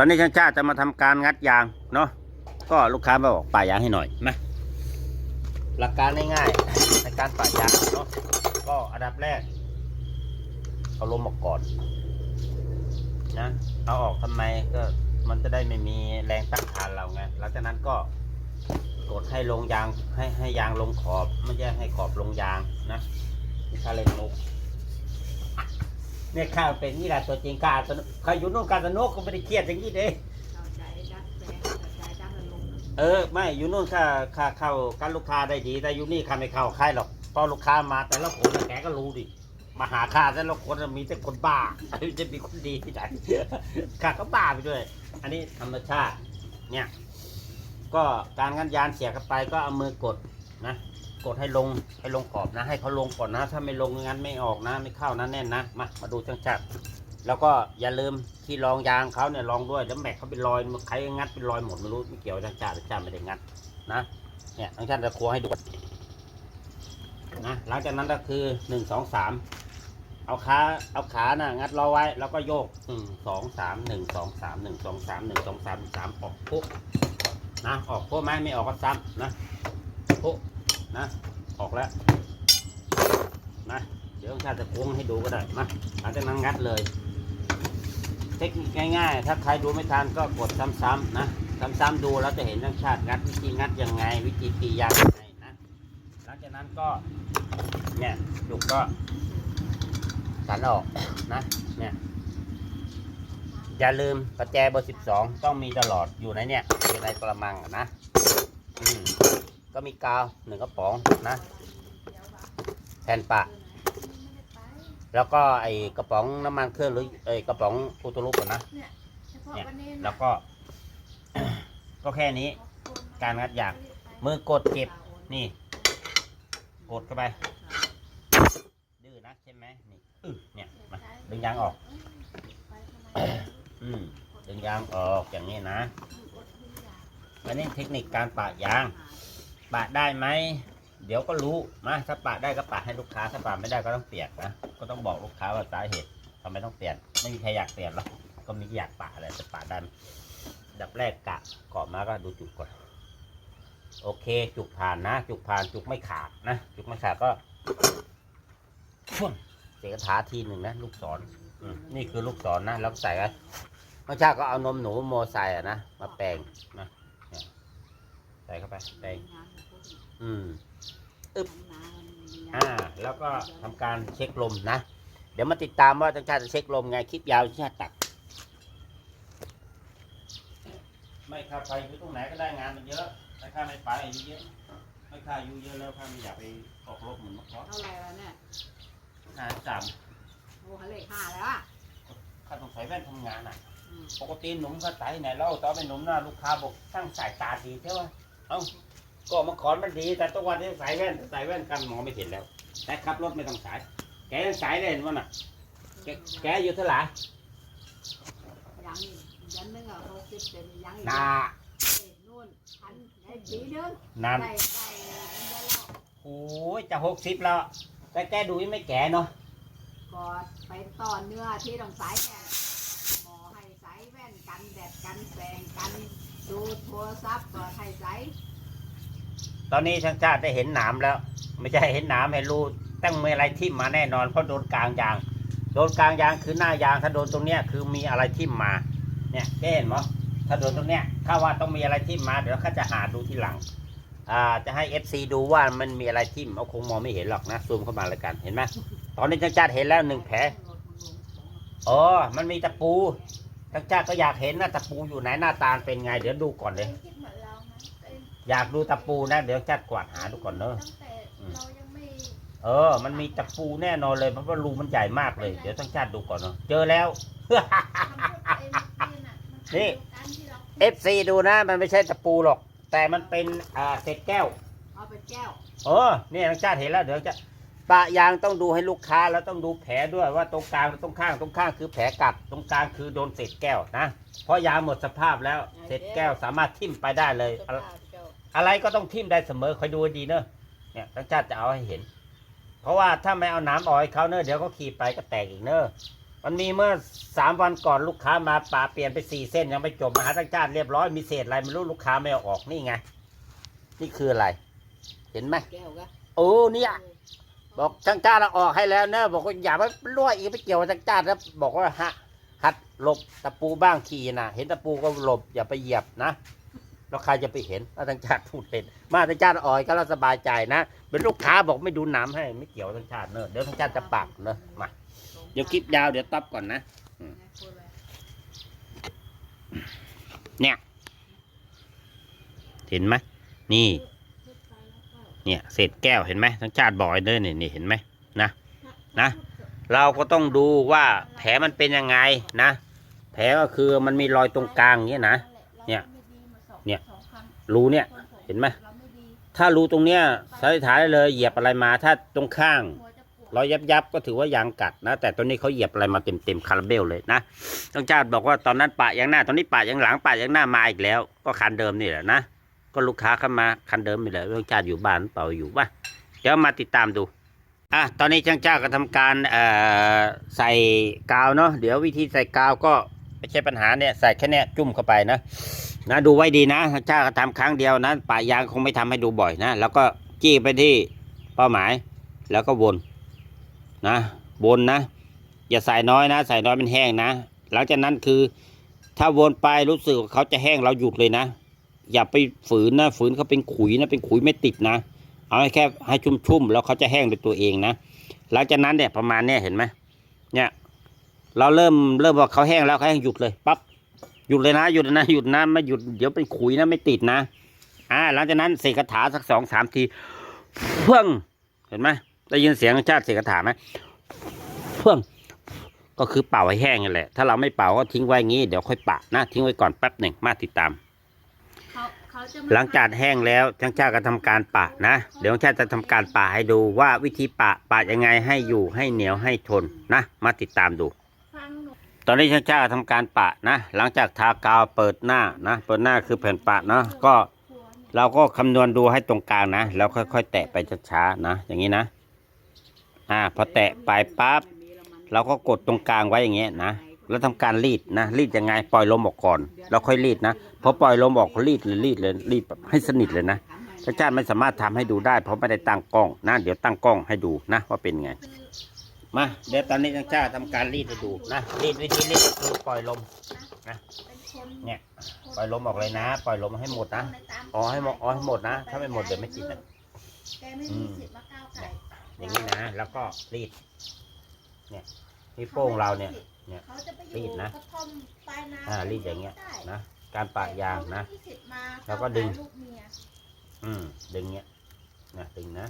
ตอนนี้ช่างชาติจะมาทำการงัดยางเนาะก็ลูกค้ามาบอกป่ายางให้หน่อยมาหลักการง่ายๆในการป่ายางเนาะก็อันดับแรกเอาลมออกก่อนนะเอาออกทำไมก็มันจะได้ไม่มีแรงต้านทานเราไงหลังจากนั้นก็กดให้ลงยางให้ให้ยางลงขอบ ไม่ใช่ให้ขอบลงยางนะนี่ค่าเล่นมุก เนี่ยข้าวเป็นนี่แหละตัวจริงกาสนุกใครอยู่นู่นกาสนุกก็ไม่ได้เครียดอย่างนี้เด้เอาใจดัดแปลงเอาใจดัดลงเออไม่อยู่นู่นค่าค่าเข้าการลูกค้าได้ดี แต่อยู่นี่ค่าไม่เข้าใครหรอกเพราะลูกค้ามาแต่ละคนน่ะแกก็รู้ดิมาหาค่าแต่ละคนน่ะมีแต่คนบ้า จะมีคนดีที่ไหนข้าก็บ้าไปด้วย อันนี้ธรรมชาติเนี่ย ก็การงันยานเสียเข้าไปก็เอามือกดนะ กดให้ลงให้ลงขอบนะ ให้เขาลงก่อนนะ ถ้าไม่ลงงั้นไม่ออกนะ ไม่เข้านะแน่นนะมามาดูช่างชัดแล้วก็อย่าลืมที่รองยางเขาเนี่ยรองด้วยแล้วแม็กเขาเป็นรอยใครงัดเป็นรอยหมดไม่รู้ไม่เกี่ยวกับช่างชัดช่างชัดไม่ได้งัดนะเนี่ยช่างชัดจะครัวให้ดูนะหลังจากนั้นก็คือหนึ่งสองสามเอาขาเอาขาน่ะงัดรอไว้แล้วก็โยกหนึ่งสองสามหนึ่งสองสามหนึ่งสองสามหนึ่งสองสามสามออกปุ๊บนะออกปุ๊บไหมไม่ออกก็ซ้ำนะปุ๊บ นะ ออกแล้วนะเดี๋ยวชาติจะพวงให้ดูก็ได้มาหลังจากนั้นงัดเลย เทคนิคง่าย ๆ ถ้าใครดูไม่ทันก็กดซ้ำๆนะซ้ำๆดูแล้วจะเห็นช่างชาติงัดวิธีงัดยังไง วิธีตียางยังไงนะหลังจากนั้นก็เนี่ยจุกก็สันออกนะเนี่ยอย่าลืมประแจเบอร์12ต้องมีตลอดอยู่ในเนี่ยอยู่ในกระมังนะ อืม ก็มีกาวหนึ่งกระป๋องนะ แผ่นปะ แล้วก็ไอ้กระป๋องน้ำมันเครื่องหรือไอ้กระป๋องปูตุลุกก่อนนะเนนี้แล้วก็ ก็แค่นี้ การงัดยางมือกดเก็บนี่ กดเข้าไป ดื้อนะใช่ไหมนี่อื้อเนี่ยมาดึงยางออก อืมดึงยางออกอย่างนี้นะอันนี้เทคนิคการปะยาง ปะได้ไหม เดี๋ยวก็รู้มาถ้าปะได้ก็ปะให้ลูกค้าถ้าปะไม่ได้ก็ต้องเปลี่ยนนะก็ต้องบอกลูกค้าว่าสาเหตุทำไมต้องเปลี่ยน ไม่มีใครอยากเปลี่ยนหรอกก็มีอยากปะอะไรแต่ปะได้ดับแรกกะเกาะมาก็ดูจุกก่อนโอเค จุกผ่านนะ จุกผ่านจุกไม่ขาดนะ จุกไม่ขาดก็พ่วงเสียกถาทีหนึ่งนะ ลูกศรอืมนี่คือลูกศรนนะแล้วใส่ไว้เมื่อเช้าก็เอานมหนูโมใส่อะนะมาแปลงนะใส่เข้าไปแปลง อืมอ่า แล้วก็ทำการเช็คลมนะ เดี๋ยวมาติดตามว่าจังชาติจะเช็คลมไงคลิปยาวจังชาติตัด ไม่ครับไปอยู่ตรงไหนก็ได้งานมันเยอะ แต่ข้าไม่ไปอายุเยอะ ไม่ข้าอายุเยอะแล้วข้าไม่อยากไปออกรบเหมือนเมื่อก่อนเท่าไหร่แล้วเนี่ยห้าสามโอ้เลขห้าแล้วอะข้าต้องใส่แว่นทำงานอะ อืมปกติหนุ่มก็ใส่ไหนเล่าตอนเป็นหนุ่มหน้าลูกค้าบอกช่างสายตาดีใช่ไหมเอ้า ก็มาขอนมันดี แต่ตัววันนี้ใส่แว่นใส่แว่นกันมองไม่เห็นแล้ว แต่ขับรถไม่ต้องสาย แกยังสายเลยเห็นว่าน่ะ แกแกอยู่เท่าไหร่ยังอีกยันนึงอะหกสิบเป็นยังอีกนาเอ็ดนู่นพันได้ปีนึงนั่นได้ได้เงินเดือนแล้วโอ้ยจะหกสิบแล้ว แต่แกดูยังไม่แก่เนาะก็ไปต่อเนื้อที่ต้องสายแว่นหมอให้ใส่แว่นกันแดดกันแสงกัน ดูโทรศัพท์ก็ให้ใส่ ตอนนี้ช่างชาติได้เห็นหนามแล้ว ไม่ใช่เห็นหนามเห็นรูตั้งมีอะไรทิ่มมาแน่นอนเพราะโดนกลางยาง โดนกลางยางคือหน้ายางถ้าโดนตรงเนี้ยคือมีอะไรทิ่มมา เนี่ยแกเห็นมั้ถ้าโดนตรงเนี้ยข้าว่าต้องมีอะไรทิ่มมาเดี๋ยวข้าจะหาดูทีหลังอ่าจะให้ FC ดูว่ามันมีอะไรทิ่มเอาคงมองไม่เห็นหรอกนะซูมเข้ามาเลยกันเห็นไหมตอนนี้ช่างชาติเห็นแล้วหนึ่งแผลอ๋อมันมีตะปูช่างชาติก็อยากเห็นนะตะปูอยู่ไหนหน้าตาเป็นไง เดี๋ยวดูก่อนเลย อยากดูตะปูนะ เดี๋ยวชาติกวาดหาดูก่อนเนอะตั้งแต่เรายังไม่เออ มันมีตะปูแน่นอนเลยเพราะว่ารูมันใหญ่มากเลย เดี๋ยวต้องชาติดูก่อนเนาะเจอแล้ว ทำพวกเอ็นเอ็นอะมันนี่อันเดียวกันที่เรา FC ดูนะ มันไม่ใช่ตะปูหรอก แต่มันเป็นอ่าเศษแก้ว เอาไปแก้วเออนี่ทางชาติเห็นแล้วเดี๋ยวจะปะยางต้องดูให้ลูกค้าแล้วต้องดูแผลด้วยว่าตรงกลางตรงข้างตรงข้างคือแผลกัดตรงกลางคือโดนเศษแก้วนะ เพราะยางหมดสภาพแล้วเศษแก้วสามารถทิ่มไปได้เลยอะไร อะไรก็ต้องทิ่มได้เสมอคอยดูให้ดีเนอะเนี่ยทางชาติจะเอาให้เห็น เพราะว่าถ้าไม่เอาน้ำออกให้เขาเนอะเดี๋ยวเขาขี่ไปก็แตกอีกเนอะมันมีเมื่อสามวันก่อนลูกค้ามาป่าเปลี่ยนไปสี่เส้นยังไม่จบมหาตั้งจานเรียบร้อยมีเศษอะไรไม่รู้ลูกค้าไม่เอาออกนี่ไง นี่คืออะไร เห็นไหมแก้วก็โอ้เนี่ยบอกช่างจ้าเราออกให้แล้วนะบอกว่าอย่าไปรั่วอีกไปเกี่ยวกับช่างจ้าแล้วบอกว่าฮะหัดหลบตะปูบ้างขี่นะเห็นตะปูก็หลบอย่าไปเหยียบนะ แล้วใครจะไปเห็นว่าช่างจ้าพูดเล่นมาช่างจ้าออยก็เราสบายใจนะ เป็นลูกค้าบอกไม่ดูน้ำให้ไม่เกี่ยวกับช่างจ้าเนอะเดี๋ยวช่างจ้าจะปักเนอะมาเดี๋ยวคลิปยาวเดี๋ยวตับก่อนนะเนี่ย เห็นไหมนี่ เนี่ยเศษแก้วเห็นไหมทั้งชาติบอกให้เลยนี่นี่เห็นไหมนะนะเราก็ต้องดูว่าแผลมันเป็นยังไงนะ แผลก็คือมันมีรอยตรงกลางอย่างเงี้ยนะ รูเนี่ยเห็นไหมถ้ารูตรงเนี้ยสันนิษฐานได้เลยเหยียบอะไรมาถ้าตรงข้างรอยยับยับๆก็ถือว่ายางกัดนะ แต่ตัวนี้เขาเหยียบอะไรมาเต็มเต็มๆคาราเบลเลยนะต้องชาบอกว่าตอนนั้นปะยางหน้า ตอนนี้ปะยางหลังปะยางหน้ามาอีกแล้ว ก็คันเดิมนี่แหละนะก็ลูกค้าเข้ามาคันเดิมนี่แหละต้องชาอยู่บ้านเปล่าอยู่ป่ะเดี๋ยวมาติดตามดูอะตอนนี้ช่างจ้าก็ทำการใส่กาวเนาะเดี๋ยววิธีใส่กาวก็ไม่ใช่ปัญหาเนี่ยใส่แค่เนี้ยจุ่มเข้าไปนะ นะดูไว้ดีนะช่างจ้าก็ทำครั้งเดียวนะปะยางคงไม่ทำให้ดูบ่อยนะ แล้วก็จี้ไปที่เป้าหมาย แล้วก็วนนะวนนะ อย่าใส่น้อยนะ ใส่น้อยมันแห้งนะ หลังจากนั้นคือ ถ้าวนไปรู้สึกว่าเขาจะแห้งเราหยุดเลยนะ อย่าไปฝืนนะฝืนเขาเป็นขุยนะเป็นขุยไม่ติดนะ เอาให้แค่ให้ชุ่มๆแล้วเขาจะแห้งโดยตัวเองนะ หลังจากนั้นเนี่ยประมาณเนี้ยเห็นไหมเนี่ย เราเริ่มเริ่มว่าเขาแห้งแล้วเขาแห้งหยุดเลยปั๊บ หยุดเลยนะหยุดเลยนะหยุดนะไม่หยุดเดี๋ยวเป็นขุยนะไม่ติดนะอ่าหลังจากนั้นเสกคาถาสักสองสามทีเพื่องเห็นไหมได้ยินเสียงชาติเสกคาถาไหมเพื่องก็คือเป่าให้แห้งนั่นแหละ ถ้าเราไม่เป่าก็ทิ้งไว้งี้เดี๋ยวค่อยปะนะทิ้งไว้ก่อนแป๊บหนึ่งมาติดตามเขาเขาจะหลังจากแห้งแล้วช่างชาติก็ทำการปะนะ เดี๋ยวช่างชาติจะทำการปะให้ดูว่าวิธีปะปะยังไงให้อยู่ให้เหนียวให้ทนนะ มาติดตามดูฟังหนู ตอนนี้ช่างชาทำการปะนะ หลังจากทากาวเปิดหน้านะ เปิดหน้าคือแผ่นปะเนาะก็เราก็คำนวณดูให้ตรงกลางนะ แล้วค่อยๆ แตะไปช้าๆนะ อย่างนี้นะ อ่า พอแตะไปปั๊บเราก็กดตรงกลางไว้อย่างเงี้ยนะ แล้วทำการรีดนะ รีดยังไง ปล่อยลมออกก่อน แล้วค่อยรีดนะ พอปล่อยลมออกรีดเลยรีดเลยรีดให้สนิทเลยนะพระเจ้าไม่สามารถทำให้ดูได้ เพราะไม่ได้ตั้งกล้องนะ เดี๋ยวตั้งกล้องให้ดูนะว่าเป็นไง มาเดี๋ยวตอนนี้ช่างจ้าทำการรีดให้ดูนะรีดวิธีรีดก็คือปล่อยลมเป็นคนเนี่ยปล่อยลมออกเลยนะ ปล่อยลมให้หมดนะในตามอ๋อให้หมดอ๋อให้หมดนะ ถ้าไม่หมดเดี๋ยวไม่ติดนะแกไม่มีสิทธิ์มาก้าวไก่อย่างนี้นะแล้วก็รีด เนี่ยนี่โป้งเราเนี่ย เนี่ยเขาจะไปอรียู่ดนะกระท่อมปลายนาอ่ารีดอย่างเงี้ยได้นะการปะยางนะแต่เขไม่มีสิทธิ์มาแล้วก็ดึงลูกเมียอืมดึงเนี้ยนะดึงนะ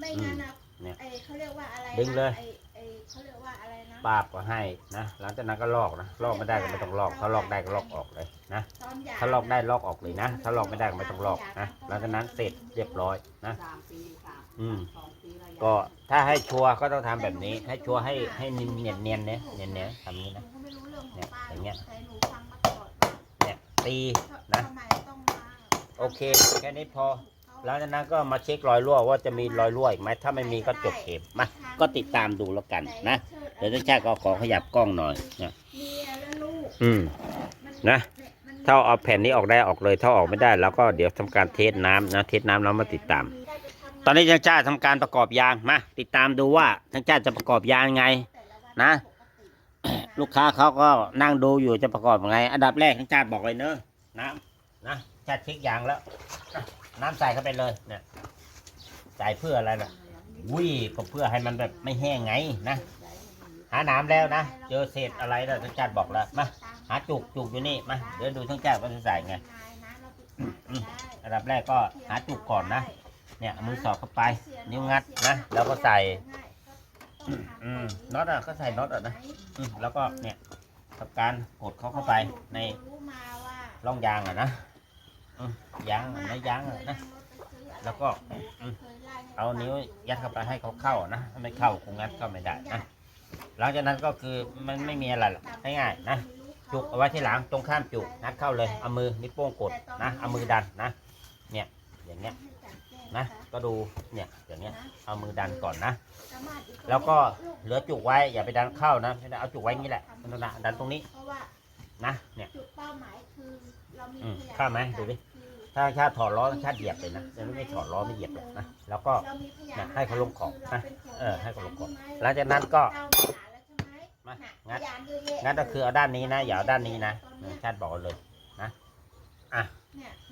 ไม่งั้นนะ เนี่ยไอเขาเรียกว่าอะไรนะดึงเลย ไอไอเขาเรียกว่าอะไรนะ ปาบก็ให้นะหลังจากนั้นก็ลอกนะลอกไม่ได้ก็ไม่ต้องลอกถ้าลอกได้ก็ลอกออกเลยนะตอนหย่ถ้าลอกได้ลอกออกเลยนะถ้าลอกไม่ได้ก็ไม่ต้องลอกนะหลังจากนั้นเสร็จเรียบร้อยนะ สามปีสามอืม สองปีแล้วก็ถ้าให้ชัวร์ก็ต้องทำแบบนี้ ให้ชัวร์ให้ให้เนียนเนียนเนียนเนี่ยเนียนเนียนทำนี้หนูนะก็ไม่รู้เรื่องของเนี่ยป้าอย่างเงี้ย แต่หนูฟังมาตลอดว่าเนี่ยตีนะ ทำไมต้องมาโอเคแค่นี้พอ หลังจากนั้นก็มาเช็ครอยรั่วว่าจะมีรอยรั่วอีกไหมถ้าไม่มีก็จบเกมมาก็ติดตามดูแล้วกันนะเดี๋ยวท่านชาติก็ขอขยับกล้องหน่อยนะอืมนะถ้าเอาแผ่นนี้ออกได้ออกเลยถ้าออกไม่ได้เราก็เดี๋ยวทำการเทสน้ำนะเทสน้ำแล้วมาติดตาม ตอนนี้ช่างชาติทำการประกอบยางมาติดตามดูว่าช่างชาติจะประกอบยางยังไงนะ ลูกค้าเขาก็นั่งดูอยู่จะประกอบยังไง อันดับแรกช่างชาติบอกเลยเนอะน้ำนะชาติเช็คยางแล้ว น้ำใส่เข้าไปเลยเนี่ยใส่เพื่ออะไรล่ะอุ้ยก็เพื่อให้มันแบบไม่แห้งไงนะหาน้ำแล้วนะเจอเศษอะไรแล้วช่างชาติบอกแล้วมาหาจุกจุกอยู่นี่มาเดี๋ยวดูช่างชาติว่าจะใส่ไงอันดับแรกก็หาจุกก่อนนะเนี่ยมือสอดเข้าไป นิ้วงัดนะแล้วก็ใส่น็อตอะก็ใส่น็อตอะนะแล้วก็เนี่ยทำการกดเขาเข้าไปในร่องยางอะนะ ยางอะนะยางนะ แล้วก็เอานิ้วยัดเข้าไปให้เขาเข้านะถ้าไม่เข้าคงงัดเข้าไม่ได้นะ หลังจากนั้นก็คือมันไม่มีอะไรหรอกง่ายๆนะ จุกเอาไว้ที่หลังตรงข้ามจุกงัดเข้าเลย เอามือนิ้วโป้งกดนะ เอามือดันนะ เนี่ยอย่างเงี้ยนะ ก็ดูเนี่ยอย่างเงี้ย เอามือดันก่อนนะ แล้วก็เหลือจุกไว้อย่าไปดันเข้านะไม่ได้เอาจุกไว้อย่างนี้แหละดันตรงนี้นะ เนี่ย จุดเป้าหมายคือเรามีอืมพยนเข้าไหมดูดิคือถ้าชาติถอดล้อชาติเหยียบเลยนะแต่ไม่ถอดล้อไม่เหยียบหรอกนะแล้วก็เรามีพยานเนี่ยให้เขาลงขอบนะคืราป็นเออให้เขาลงขอบใช่ไมหลังจากนั้นก็เก้าหนาแล้วใช่ไหมมาน่ะงัดพยานเยอะแยะงั้นก็คือเอาด้านนี้นะอย่าเอาด้านนี้นะตอชาติบอกเลยเนี่ย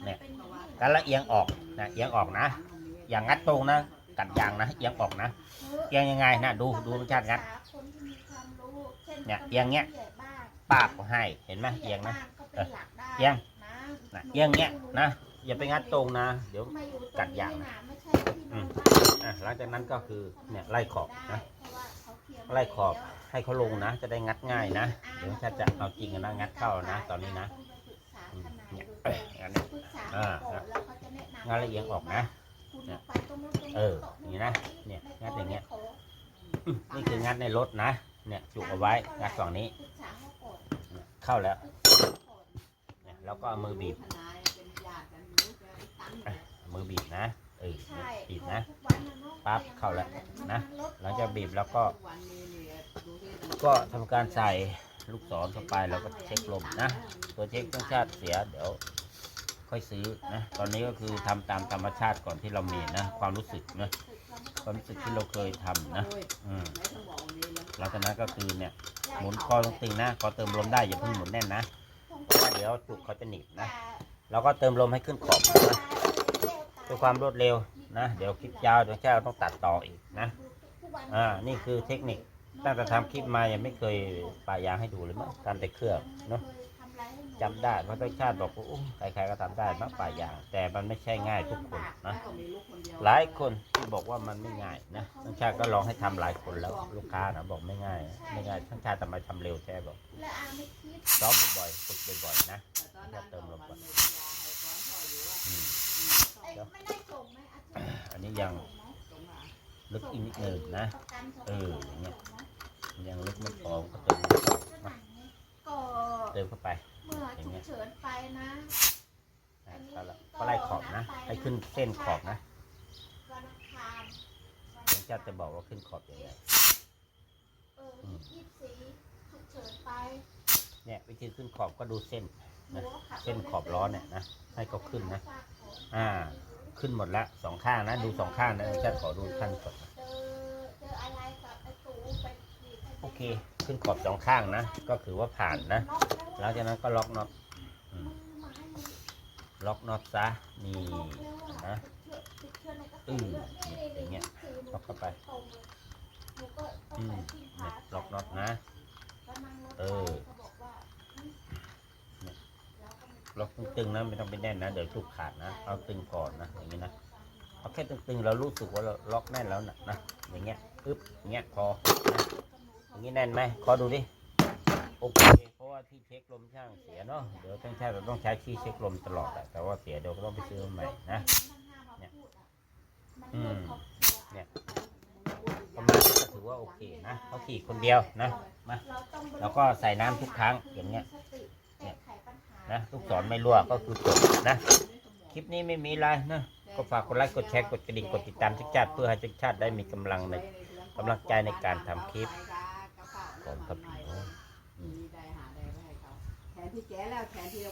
เนี่ยมันเป็นอย่างนี้กันละเอียงออกนะเอียงออกนะ อย่างงัดตรงนะกัดยางนะเอียงออกนะเอียงยังไงนะดูดูชาติงัดคนที่มีความรู้ช่เนี่ยเอียงเงี้ยผู้ใหญ่บ้านปากก็ให้เห็นไหมเอียงนะผู้ใหญ่บ้าก็เป็นหลักได้เอียง นะนะเอียงเงี้ยนะอย่าไปงัดตรงนะ เดี๋ยวกัดยางนะอืมอะหลังจากนั้นก็คือเนี่ยไล่ขอบนะไล่ขอบให้เขาลงนะ จะได้งัดง่ายนะเดี๋ยวชาจะเอาจริงนะงัดเข้านะ ตอนนี้นะเนี่ยอันนี้อ่างานละเอียงออกนะเอออย่างนี้นะเนี่ยงัดอย่างเงี้ยนี่คืองัดในรถนะ เนี่ยจุกเอาไว้งัดฝั่งนี้ เข้าแล้ว แล้วก็เอามือบีบอะมือบีบนะเออบีบนะ ปั๊บเข้าแล้วนะหลังจากบีบแล้วก็ ก็ทำการใส่ลูกศรเข้าไปแล้วก็เช็คลมนะ ตัวเช็คเครื่องชาติเสียเดี๋ยว ค่อยซื้อนะ ตอนนี้ก็คือทำตามธรรมชาติก่อนที่เรามีนะ ความรู้สึกนะ ความรู้สึกที่เราเคยทำนะ อืมหลังจากนั้นก็คือเนี่ยหมุนคอตรงติงนะ คอเติมลมได้อย่าเพิ่งหมุนแน่นนะ เดี๋ยวจุกเขาจะหนีบนะเราก็เติมลมให้ขึ้นขอบนะด้วยความรวดเร็วนะเดี๋ยวคลิปยาวเดี๋ยวแค่ต้องตัดต่ออีกนะอ่านี่คือเทคนิคตั้งแต่ทำคลิปมายังไม่เคยปะยางให้ดูเลยมั้งทำแต่เครื่องเนาะ จำได้เพราะต้นชาติบอกว่าอุ้มใครๆก็ทำได้มั้งปะยาง แต่มันไม่ใช่ง่ายทุกคนนะหลายคนที่บอกว่ามันไม่ง่ายนะต้นชาติก็ลองให้ทำหลายคนแล้วลูกค้านะบอกไม่ง่าย ไม่ง่ายต้นชาติทำไมทำเร็วแช่บอกและอาไม่คิดซ้อมบ่อยๆฝึกบ่อยๆนะอืมเอ้ยไม่ได้ส่งไหมอาทิตย์อันนี้ยังลึกอีกนิดหนึ่งนะเอออย่างเงี้ยยังลึกไม่พอก็เติมก็เติมเข้าไป เมื่อฉุกเฉินไปนะนะก็ละก็ไล่ขอบนะให้ขึ้นเส้นขอบนะวันอังคารต้นชาติจะบอกว่าขึ้นขอบยังไงเออยี่สิบสี่ฉุกเฉินไป เนี่ยวิธีขึ้นขอบก็ดูเส้นหนูก็ขัเส้นขอบล้อเนี่ยนะให้เขาขึ้นนะ อ่า ขึ้นหมดแล้วสองข้างนะดูสองข้างนะต้นชาติขอดูขั้นก่อนนะเจอเจออะไรกับไอ้ตูไปขีดให้โอเค ขึ้นขอบสองข้างนะ ก็คือว่าผ่านนะน็อก หลังจากนั้นก็ล็อกน็อตล็อกน็อตซะนี่นะติดเชื้อในกระอืแสมอยอย่างเงี้ยล็อกเข้าไปล็องอืมล็อกน็อตนะเออล็อกตึงๆนะไม่ต้องไปแน่นนะเดี๋ยวจุกขาดนะเอาตึงก่อนนะอย่างนี้นะเอาแค่ตึงๆเรารู้สึกว่าเราล็อกแน่นแล้วนะนะอย่างเงี้ยปึ๊บอย่างเงี้ยพอนะอย่างนี้แน่นไหมขอดูดิโอเค ลมช่างเสียเนาะเดี๋ยวต้องใช้เราต้องใช้ที่เช็คลมตลอดอะแต่ว่าเสียเดี๋ยวก็ต้องไปซื้อใหม่นะ เนี่ยอืมเนี่ยประมาณนี้ก็ถือว่าโอเคนะเขาขี่คนเดียวนะมาแล้วก็ใส่น้ำทุกครั้งอย่างเงี้ยเนี่ยนะลูกศรไม่รั่วก็คือจบนะ คลิปนี้ไม่มีอะไรนะก็ฝากกดไลค์กดแชร์กดกระดิ่งกดติดตามทุกชาติเพื่อให้ทุกชาติได้มีกำลังในกำลังใจในการทำคลิปก่อนครับพี่น้อง ได้หาได้ไว้ให้เขาแทน ที่แกแล้วแทนที่